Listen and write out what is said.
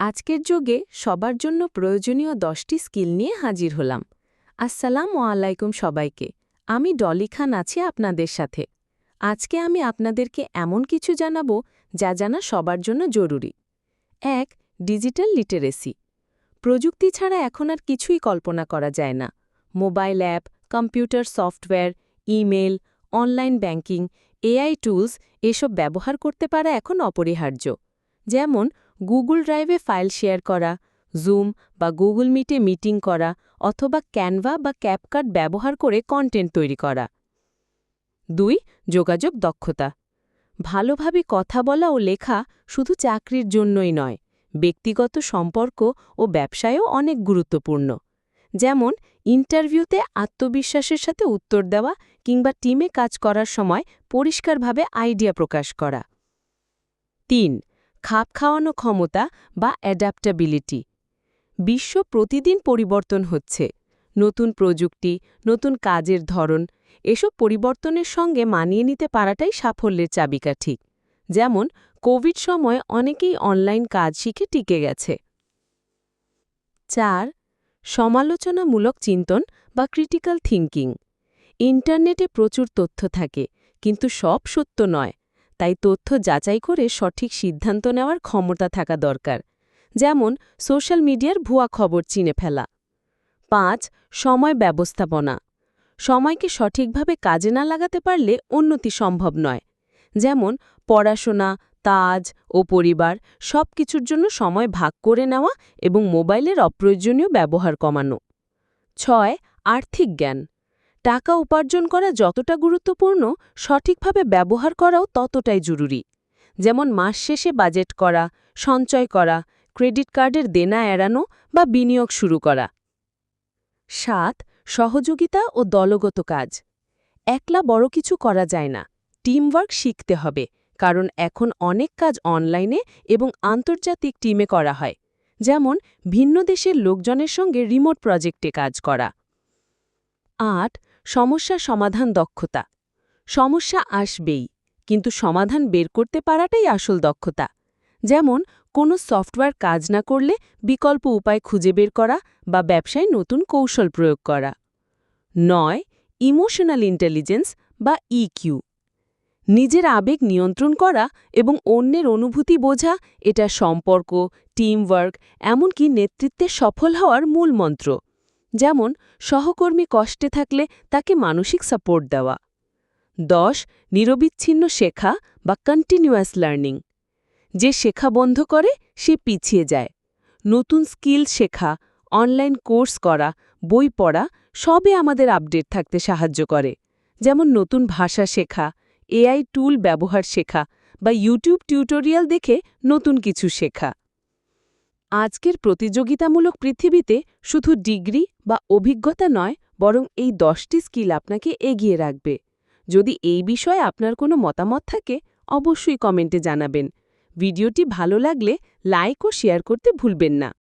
আজকের যুগে সবার জন্য প্রয়োজনীয় দশটি স্কিল নিয়ে হাজির হলাম। আসসালাম আলাইকুম সবাইকে। আমি ডলি খান আছি আপনাদের সাথে। আজকে আমি আপনাদেরকে এমন কিছু জানাব যা জানা সবার জন্য জরুরি। এক, ডিজিটাল লিটারেসি। প্রযুক্তি ছাড়া এখন আর কিছুই কল্পনা করা যায় না। Mobile app, computer software, email, online banking, AI tools এসব ব্যবহার করতে পারা এখন অপরিহার্য। যেমন গুগল ড্রাইভে ফাইল শেয়ার করা, জুম বা গুগল মিটে মিটিং করা অথবা ক্যানভা বা ক্যাপকাট ব্যবহার করে কন্টেন্ট তৈরি করা। দুই, যোগাযোগ দক্ষতা। ভালোভাবে কথা বলা ও লেখা শুধু চাকরির জন্যই নয়, ব্যক্তিগত সম্পর্ক ও ব্যবসায়ও অনেক গুরুত্বপূর্ণ। যেমন, ইন্টারভিউতে আত্মবিশ্বাসের সাথে উত্তর দেওয়া কিংবা টিমে কাজ করার সময় পরিষ্কারভাবে আইডিয়া প্রকাশ করা। তিন খাপ খাওয়ানো ক্ষমতা বা অ্যাডাপ্টাবিলিটি বিশ্ব প্রতিদিন পরিবর্তন হচ্ছে। নতুন প্রযুক্তি, নতুন কাজের ধরন, এসব পরিবর্তনের সঙ্গে মানিয়ে নিতে পারাটাই সাফল্যের চাবিকাঠি। যেমন, কোভিড সময় অনেকেই অনলাইন কাজ শিখে টিকে গেছে। চার, সমালোচনামূলক চিন্তন বা ক্রিটিক্যাল থিঙ্কিং ইন্টারনেটে প্রচুর তথ্য থাকে, কিন্তু সব সত্য নয়। তাই তথ্য যাচাই করে সঠিক সিদ্ধান্ত নেওয়ার ক্ষমতা থাকা দরকার, যেমন সোশ্যাল মিডিয়ার ভুয়া খবর চিনে ফেলা। পাঁচ, সময় ব্যবস্থাপনা। সময়কে সঠিকভাবে কাজে না লাগাতে পারলে উন্নতি সম্ভব নয়, যেমন পড়াশোনা, তাজ ও পরিবার সব কিছুর জন্য সময় ভাগ করে নেওয়া এবং মোবাইলের অপ্রয়োজনীয় ব্যবহার কমানো। ছয়, আর্থিক জ্ঞান। টাকা উপার্জন করা যতটা গুরুত্বপূর্ণ, সঠিকভাবে ব্যবহার করাও ততটাই জরুরি। যেমন মাস শেষে বাজেট করা, সঞ্চয় করা, ক্রেডিট কার্ডের দেনা এড়ানো বা বিনিয়োগ শুরু করা। সাত, সহযোগিতা ও দলগত কাজ। একলা বড় কিছু করা যায় না। টিমওয়ার্ক শিখতে হবে, কারণ এখন অনেক কাজ অনলাইনে এবং আন্তর্জাতিক টিমে করা হয়। যেমন, ভিন্ন দেশের লোকজনের সঙ্গে রিমোট প্রজেক্টে কাজ করা। আট সমস্যা সমাধান দক্ষতা। সমস্যা আসবেই, কিন্তু সমাধান বের করতে পারাটাই আসল দক্ষতা। যেমন, কোনো সফটওয়্যার কাজ না করলে বিকল্প উপায় খুঁজে বের করা বা ব্যবসায় নতুন কৌশল প্রয়োগ করা। নয়, ইমোশনাল ইন্টেলিজেন্স বা ইকিউ নিজের আবেগ নিয়ন্ত্রণ করা এবং অন্যের অনুভূতি বোঝা, এটা সম্পর্ক টিমওয়ার্ক এমনকি নেতৃত্বে সফল হওয়ার মূল মন্ত্র। যেমন, সহকর্মী কষ্টে থাকলে তাকে মানসিক সাপোর্ট দেওয়া। দশ, নিরবিচ্ছিন্ন শেখা বা কন্টিনিউয়াস লার্নিং যে শেখা বন্ধ করে, সে পিছিয়ে যায়। নতুন স্কিল শেখা অনলাইন কোর্স করা, বই পড়া সবে আমাদের আপডেট থাকতে সাহায্য করে। যেমন, নতুন ভাষা শেখা এআই টুল ব্যবহার শেখা বা ইউটিউব টিউটোরিয়াল দেখে নতুন কিছু শেখা। আজকের প্রতিযোগিতামূলক পৃথিবীতে শুধু ডিগ্রি বা অভিজ্ঞতা নয়, বরং এই দশটি স্কিল আপনাকে এগিয়ে রাখবে। যদি এই বিষয়ে আপনার কোনো মতামত থাকে, অবশ্যই কমেন্টে জানাবেন। ভিডিওটি ভালো লাগলে লাইক ও শেয়ার করতে ভুলবেন না।